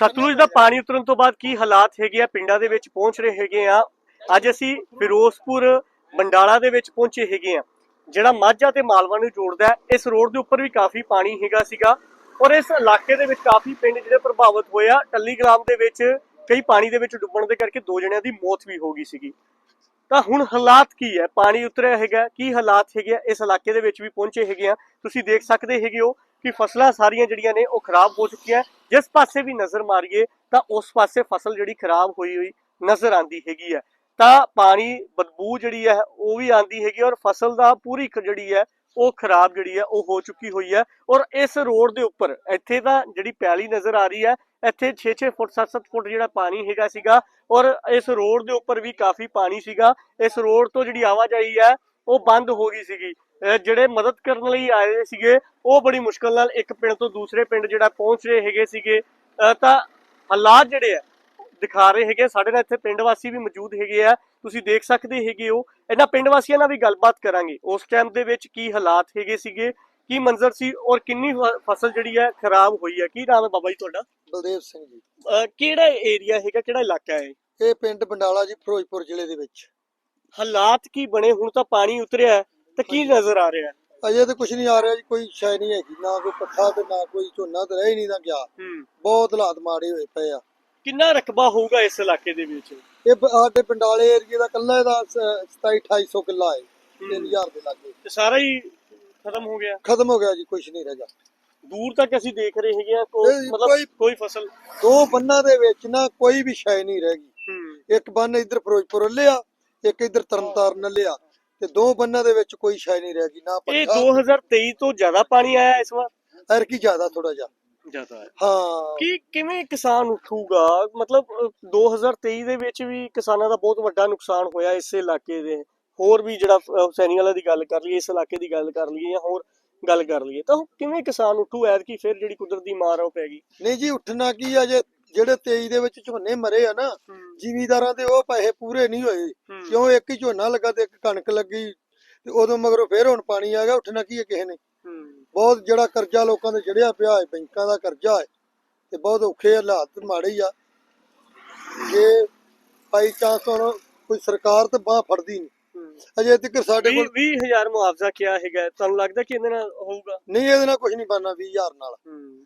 ਸਤਲੁਜ ਦਾ ਪਾਣੀ ਉਤਰਨ ਤੋਂ ਬਾਅਦ ਕੀ ਹਾਲਾਤ ਹੈਗੇ ਆ? ਪਿੰਡਾਂ ਦੇ ਵਿੱਚ ਪਹੁੰਚ ਰਹੇ ਹੈਗੇ ਆ। ਅੱਜ ਅਸੀਂ ਫਿਰੋਜ਼ਪੁਰ ਬੰਡਾਲਾ ਦੇ ਵਿੱਚ ਪਹੁੰਚੇ ਹੈਗੇ ਆ, ਜਿਹੜਾ ਮਾਝਾ ਤੇ ਮਾਲਵਾ ਨੂੰ ਜੋੜਦਾ ਇਸ ਰੋਡ ਦੇ ਉੱਪਰ ਵੀ ਕਾਫੀ ਪਾਣੀ ਹੈਗਾ ਸੀਗਾ ਔਰ ਇਸ ਇਲਾਕੇ ਦੇ ਵਿੱਚ ਕਾਫੀ ਪਿੰਡ ਜਿਹੜੇ ਪ੍ਰਭਾਵਿਤ ਹੋਏ ਆ ਟੱਲੀ ਗ੍ਰਾਮ ਦੇ ਵਿੱਚ ਕਈ ਪਾਣੀ ਦੇ ਵਿੱਚ ਡੁੱਬਣ ਦੇ ਕਰਕੇ ਦੋ ਜਣਿਆਂ ਦੀ ਮੌਤ ਵੀ ਹੋ ਗਈ ਸੀਗੀ। ਤਾਂ ਹੁਣ ਹਾਲਾਤ ਕੀ ਹੈ? ਪਾਣੀ ਉਤਰਿਆ ਹੈਗਾ, ਕੀ ਹਾਲਾਤ ਹੈਗੇ ਆ? ਇਸ ਇਲਾਕੇ ਦੇ ਵਿੱਚ ਵੀ ਪਹੁੰਚੇ ਹੈਗੇ ਆ। ਤੁਸੀਂ ਦੇਖ ਸਕਦੇ ਹੈਗੇ ਹੋ ਕਿ ਫਸਲਾਂ ਸਾਰੀਆਂ ਜਿਹੜੀਆਂ ਨੇ ਉਹ ਖਰਾਬ ਹੋ ਚੁੱਕੀਆਂ ਜਿਸ ਪਾਸੇ ਵੀ ਨਜ਼ਰ ਮਾਰੀਏ ਤਾਂ ਉਸ ਪਾਸੇ ਫਸਲ ਜਿਹੜੀ ਖਰਾਬ ਹੋਈ ਹੋਈ ਨਜ਼ਰ ਆਂਦੀ ਹੈਗੀ ਹੈ। ਤਾਂ ਪਾਣੀ, ਬਦਬੂ ਜਿਹੜੀ ਹੈ, ਉਹ ਵੀ ਆਂਦੀ ਹੈਗੀ ਔਰ ਫਸਲ ਦਾ ਪੂਰੀ ਜਿਹੜੀ ਹੈ, ਉਹ ਖਰਾਬ ਜਿਹੜੀ ਹੈ, ਉਹ ਹੋ ਚੁੱਕੀ ਹੋਈ ਹੈ। ਔਰ ਇਸ ਰੋਡ ਦੇ ਉੱਪਰ, ਇੱਥੇ ਤਾਂ ਜਿਹੜੀ ਪੈਲੀ ਨਜ਼ਰ ਆ ਰਹੀ ਹੈ, ਇੱਥੇ 6-6 ਫੁੱਟ 7-7 ਫੁੱਟ ਜਿਹੜਾ ਪਾਣੀ ਹੈਗਾ ਸੀਗਾ ਔਰ ਇਸ ਰੋਡ ਦੇ ਉੱਪਰ ਵੀ ਕਾਫੀ ਪਾਣੀ ਸੀਗਾ। ਇਸ ਰੋਡ ਤੋਂ ਜਿਹੜੀ ਆਵਾਜਾਈ ਹੈ, ਉਹ ਬੰਦ ਹੋ ਗਈ ਸੀਗੀ। ਜਿਹੜੇ ਮਦਦ ਕਰਨ ਲਈ ਆਏ ਸੀਗੇ ਉਹ ਬੜੀ ਮੁਸ਼ਕਲ ਨਾਲ ਇੱਕ ਪਿੰਡ ਤੋਂ ਦੂਸਰੇ ਪਿੰਡ ਜਿਹੜਾ ਪਹੁੰਚ ਰਹੇ ਹੈਗੇ ਸੀਗੇ। ਤਾਂ ਹਾਲਾਤ ਜਿਹੜੇ ਆ ਦਿਖਾ ਰਹੇ ਹੈਗੇ। ਸਾਡੇ ਨਾਲ ਇੱਥੇ ਪਿੰਡ ਵਾਸੀ ਵੀ ਮੌਜੂਦ ਹੈਗੇ ਆ। ਤੁਸੀਂ ਦੇਖ ਸਕਦੇ ਹੈਗੇ ਹੋ। ਇਹਨਾਂ ਪਿੰਡ ਵਾਸੀਆਂ ਨਾਲ ਵੀ ਗੱਲਬਾਤ ਕਰਾਂਗੇ। ਉਸ ਟਾਈਮ ਦੇ ਵਿੱਚ ਕੀ ਹਾਲਾਤ ਹੈਗੇ ਸੀਗੇ ਕੀ ਮੰਜ਼ਰ ਸੀ ਔਰ ਕਿੰਨੀ ਫਸਲ ਜਿਹੜੀ ਹੈ ਖਰਾਬ ਹੋਈ ਹੈ ਕੀ ਨਾਮ ਹੈ ਬਾਬਾ ਜੀ ਤੁਹਾਡਾ? ਬਲਦੇਵ ਸਿੰਘ ਜੀ। ਕਿਹੜਾ ਏਰੀਆ ਹੈਗਾ ਕਿਹੜਾ ਇਲਾਕਾ ਹੈ? ਇਹ ਪਿੰਡ ਬੰਡਾਲਾ ਜੀ ਫਿਰੋਜ਼ਪੁਰ ਜ਼ਿਲ੍ਹੇ ਦੇ ਵਿੱਚ। ਹਾਲਾਤ ਕੀ ਬਣੇ? ਹੁਣ ਤਾਂ ਪਾਣੀ ਉਤਰਿਆ। ਹੈ, ਤਾਂ ਕੀ ਨਜ਼ਰ ਆ ਰਿਹਾ? ਅਜੇ ਤਾਂ ਕੁਝ ਨਹੀਂ ਆ ਰਿਹਾ ਜੀ ਕੋਈ ਸ਼ੈ ਨਹੀਂ ਹੈਗੀ ਨਾ ਕੋਈ ਪੱਠਾ ਤੇ ਨਾ ਕੋਈ ਝੋਨਾ ਤੇ ਰਹਿ ਨਹੀਂ ਨਾ ਗਿਆ। ਹੂੰ। ਬਹੁਤ ਹਾਲਾਤ ਮਾੜੇ ਹੋਏ ਪਏ ਆ। ਕਿੰਨਾ ਰਕਬਾ ਹੋਊਗਾ ਇਸ ਇਲਾਕੇ ਦੇ ਵਿੱਚ? ਇਹ ਬ- ਸਾਡੇ ਬੰਡਾਲੇ ਏਰੀਏ ਦਾ ਕੱਲਾ ਇਹਦਾ 27 2800 ਕਿੱਲਾ ਹੈ 3000 ਦੇ ਲਾਗੇ। ਤੇ ਸਾਰਾ ਹੀ ਖਤਮ ਹੋ ਗਿਆ? ਖਤਮ ਹੋ ਗਿਆ ਜੀ ਕੁਝ ਨਹੀਂ ਰਹਿ ਗਿਆ। ਦੂਰ ਤੱਕ ਅਸੀਂ ਦੇਖ ਰਹੇ ਹੈਗੇ ਆ ਨਹੀਂ, ਮਤਲਬ ਕੋਈ- ਕੋਈ ਫਸਲ ਦੋ ਬੰਨਾਂ ਦੇ ਵਿੱਚ ਨਾ ਕੋਈ ਵੀ ਸ਼ੈ ਨਹੀਂ ਰਹਿ ਗਈ। ਹੂੰ। ਇੱਕ ਬੰਨ ਇੱਧਰ ਫਿਰੋਜ਼ਪੁਰ ਲਿਆ ਇੱਕ ਇੱਧਰ ਤਰਨਤਾਰਨ ਲਿਆ ਤੇ ਦੋ ਬੰਨਾਂ ਦੇ ਵਿੱਚ ਕੋਈ ਸ਼ੈ ਨਹੀਂ ਰਹਿ ਗਈ ਨਾ ਇਹ ਪੱਠਾ 2023 ਤੋਂ ਜ਼ਿਆਦਾ ਪਾਣੀ ਆਇਆ ਇਸ ਵਾਰ? ਐਰ ਕੀ ਜ਼ਿਆਦਾ ਥੋੜਾ ਜਿਹਾ। ਜ਼ਿਆਦਾ ਹੈ। ਹਾਂ। ਕਿ ਕਿਵੇਂ ਕਿਸਾਨ ਉੱਠੂਗਾ? ਮਤਲਬ ਅਹ, 2023 ਦੇ ਵਿੱਚ ਵੀ ਕਿਸਾਨਾਂ ਦਾ ਬਹੁਤ ਵੱਡਾ ਨੁਕਸਾਨ ਹੋਇਆ ਇਸ ਇਲਾਕੇ ਦੇ। ਹੋਰ ਵੀ ਜਿਹੜਾ ਹੁਸੈਨੀ ਵਾਲਾ ਦੀ ਗੱਲ ਕਰ ਲਈਏ ਇਸ ਇਲਾਕੇ ਦੀ ਗੱਲ ਕਰ ਲਈਏ ਜਾਂ ਹੋਰ ਗੱਲ ਕਰ ਲਈਏ ਤਾਂ ਕਿਵੇਂ ਕਿਸਾਨ ਉੱਠੂ? ਐਤਕੀ ਫਿਰ ਜਿਹੜੀ ਕੁਦਰਤੀ ਮਾਰ ਆ ਉਹ ਪੈ ਗਈ। ਨਹੀਂ ਜੀ ਉੱਠਣਾ ਕੀ ਆ? ਜੇ ਜਿਹੜੇ 23 ਦੇ ਵਿੱਚ ਝੋਨੇ ਮਰੇ ਆ ਨਾ ਜ਼ਿਮੀਦਾਰਾਂ ਦੇ ਉਹ ਪੈਸੇ ਪੂਰੇ ਨਹੀਂ ਹੋਏ। ਕਿਉਂ ਇੱਕ ਹੀ ਝੋਨਾ ਲੱਗਾ ਤੇ ਇੱਕ ਕਣਕ ਲੱਗੀ ਤੇ ਉਦੋਂ ਮਗਰੋਂ ਫੇਰ ਹੁਣ ਪਾਣੀ ਆ ਗਿਆ ਉੱਠਣਾ ਕੀ ਹੈ ਕਿਸੇ ਨੇ? ਬਹੁਤ ਜਿਹੜਾ ਕਰਜ਼ਾ ਲੋਕਾਂ ਦੇ ਚੜਿਆ ਪਿਆ ਹੈ ਬੈਂਕਾਂ ਦਾ ਕਰਜ਼ਾ ਹੈ ਤੇ ਬਹੁਤ ਔਖੇ ਹਾਲਾਤ ਮਾੜੇ ਹੀ ਆ। ਜੇ ਬਾਈ ਚਾਂਸ ਹੁਣ ਕੋਈ ਸਰਕਾਰ ਤੇ ਬਾਹ ਫੜਦੀ ਨਹੀਂ ਅਜੇ ਤੱਕ ਸਾਡੇ ਕੋਲ 20000 ਮੁਆਵਜ਼ਾ ਕਿਹਾ ਹੈਗਾ। ਤੁਹਾਨੂੰ ਲੱਗਦਾ ਕਿ ਇਹਦੇ ਨਾਲ ਹੋਊਗਾ? ਨਹੀਂ ਇਹਦੇ ਨਾਲ ਕੁਝ ਨਹੀਂ ਬਣਨਾ 20000 ਨਾਲ।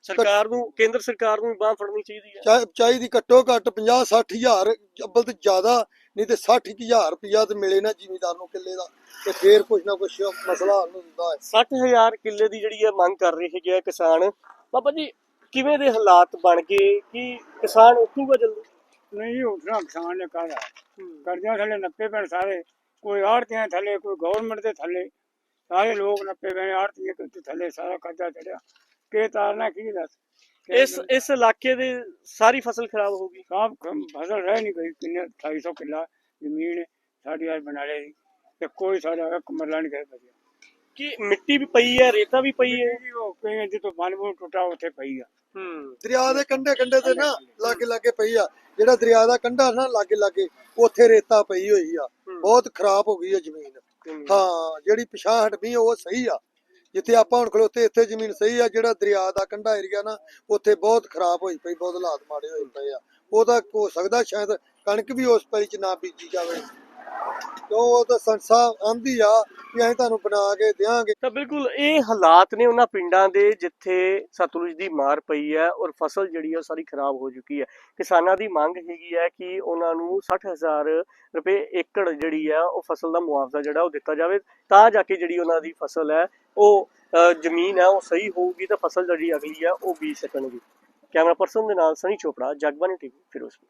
ਸਰਕਾਰ ਨੂੰ ਕੇਂਦਰ ਸਰਕਾਰ ਨੂੰ ਬਾਹ ਫੜਨੀ ਚਾਹੀਦੀ ਹੈ। ਚਾਹੀਦੀ ਘੱਟੋ ਘੱਟ 50 60000 ਅੱਬਲ ਤੇ ਜ਼ਿਆਦਾ ਨਹੀਂ ਤੇ 60000 ਰੁਪਇਆ ਤੇ ਮਿਲੇ ਨਾ ਜ਼ਿਮੀਦਾਰ ਨੂੰ ਕਿੱਲੇ ਦਾ। ਤੇ ਫੇਰ ਕੁਝ ਨਾ ਕੁਝ ਮਸਲਾ ਹੱਲ ਹੁੰਦਾ ਹੈ। 60000 ਕਿੱਲੇ ਦੀ ਜਿਹੜੀ ਹੈ ਮੰਗ ਕਰ ਰਹੇ ਹੈਗੇ ਕਿਸਾਨ। ਬਾਬਾ ਜੀ ਕਿਵੇਂ ਦੇ ਹਾਲਾਤ ਬਣ ਗਏ? ਕਿ ਕਿਸਾਨ ਉੱਠੂਗਾ ਜਲਦੀ? ਨਹੀਂ ਉੱਠਣਾ ਕਿਸਾਨ ਨੇ ਕਾਹਦਾ ਕਰਜ਼ਿਆਂ ਥੱਲੇ ਨੱਪੇ ਪੈਣ ਸਾਰੇ ਕੋਈ ਆੜਤੀਆਂ ਥੱਲੇ ਕੋਈ ਗਵਰਨਮੈਂਟ ਦੇ ਥੱਲੇ ਸਾਰੇ ਲੋਕ ਨੱਪੇ ਪੈਣ ਆੜਤੀਆਂ ਦੇ ਥੱਲੇ ਸਾਰਾ ਕਰਜ਼ਾ ਚੜਿਆ। ਕੇ ਤਾਰਨਾ ਕੀ ਦੱਸ? ਇਸ ਇਸ ਇਲਾਕੇ ਦੇ ਸਾਰੀ ਫਸਲ ਖਰਾਬ ਹੋ ਗਈ? ਖਮ- ਫਸਲ ਰਹਿ ਨਹੀਂ ਗਈ। ਕਿੰਨੇ 250 ਕਿੱਲਾ ਜ਼ਮੀਨ ਸਾਡੀ ਅੱਜ ਬਣਾ ਲਈ। ਤੇ ਕੋਈ ਸਾਡਾ ਇੱਕ ਮਰਲਾ ਨਹੀਂ ਕਰ ਬਚਿਆ। ਕਿ ਮਿੱਟੀ ਵੀ ਪਈ ਹੈ ਰੇਤਾ ਵੀ ਪਈ ਹੈ? ਜੀ ਉਹ ਕਈ ਜਿੱਥੋਂ ਬੰਨ ਬੁਨ ਟੁੱਟਾ ਉੱਥੇ ਪਈ ਆ। ਹੂੰ। ਦਰਿਆ ਦੇ ਕੰਢੇ ਕੰਢੇ ਤੇ ਨਾ ਲਾਗੇ ਲਾਗੇ ਪਈ ਆ। ਜਿਹੜਾ ਦਰਿਆ ਦਾ ਕੰਢਾ ਨਾ ਲਾਗੇ ਲਾਗੇ ਉੱਥੇ ਰੇਤਾ ਪਈ ਹੋਈ ਆ। ਬਹੁਤ ਖਰਾਬ ਹੋ ਗਈ ਆ ਜ਼ਮੀਨ। ਹਾਂ। ਜਿਹੜੀ ਪਿਛਾਂਹ ਹਟਵੀਂ ਉਹ ਸਹੀ ਆ। ਜਿੱਥੇ ਆਪਾਂ ਹੁਣ ਖਲੋਤੇ ਇੱਥੇ ਜ਼ਮੀਨ ਸਹੀ ਆ। ਜਿਹੜਾ ਦਰਿਆ ਦਾ ਕੰਢਾ ਏਰੀਆ ਨਾ ਉੱਥੇ ਬਹੁਤ ਖਰਾਬ ਹੋਈ ਪਈ ਬਹੁਤ ਹਾਲਾਤ ਮਾੜੇ ਹੋਏ ਪਏ ਆ। ਉਹ ਤਾਂ ਹੋ ਸਕਦਾ ਸ਼ਾਇਦ ਕਣਕ ਵੀ ਉਸ ਪੈਲੀ ਚ ਨਾ ਬੀਜੀ ਜਾਵੇ। ਕਿਉਂ ਉਹ ਤਾਂ ਸੰਸਾ ਆਂਦੀ ਆ ਵੀ ਅਸੀਂ ਤੁਹਾਨੂੰ ਬਣਾ ਕੇ ਦਿਆਂਗੇ। ਤਾਂ ਬਿਲਕੁਲ ਇਹ ਹਾਲਾਤ ਨੇ ਉਹਨਾਂ ਪਿੰਡਾਂ ਦੇ ਜਿੱਥੇ ਸਤਲੁਜ ਦੀ ਮਾਰ ਪਈ ਹੈ ਔਰ ਫਸਲ ਜਿਹੜੀ ਹੈ ਉਹ ਸਾਰੀ ਖਰਾਬ ਹੋ ਚੁੱਕੀ ਹੈ। ਕਿਸਾਨਾਂ ਦੀ ਮੰਗ ਹੈਗੀ ਹੈ ਕਿ ਉਹਨਾਂ ਨੂੰ 60000 ਰੁਪਏ ਏਕੜ ਜਿਹੜੀ ਹੈ ਉਹ ਫਸਲ ਦਾ ਮੁਆਵਜ਼ਾ ਜਿਹੜਾ ਉਹ ਦਿੱਤਾ ਜਾਵੇ। ਤਾਂ ਜਾ ਕੇ ਜਿਹੜੀ ਉਹਨਾਂ ਦੀ ਫਸਲ ਹੈ, ਉਹ ਜ਼ਮੀਨ ਹੈ, ਉਹ ਸਹੀ ਹੋਊਗੀ ਤਾਂ ਫਸਲ ਜਿਹੜੀ ਅਗਲੀ ਹੈ ਉਹ ਬੀਜ ਸਕਣਗੇ। ਕੈਮਰਾ ਪਰਸਨ ਦੇ ਨਾਲ ਸਨੀ ਚੋਪੜਾ ਜਗਬਾਨੀ ਟੀਵੀ, ਫਿਰੋਜ਼ਪੁਰ।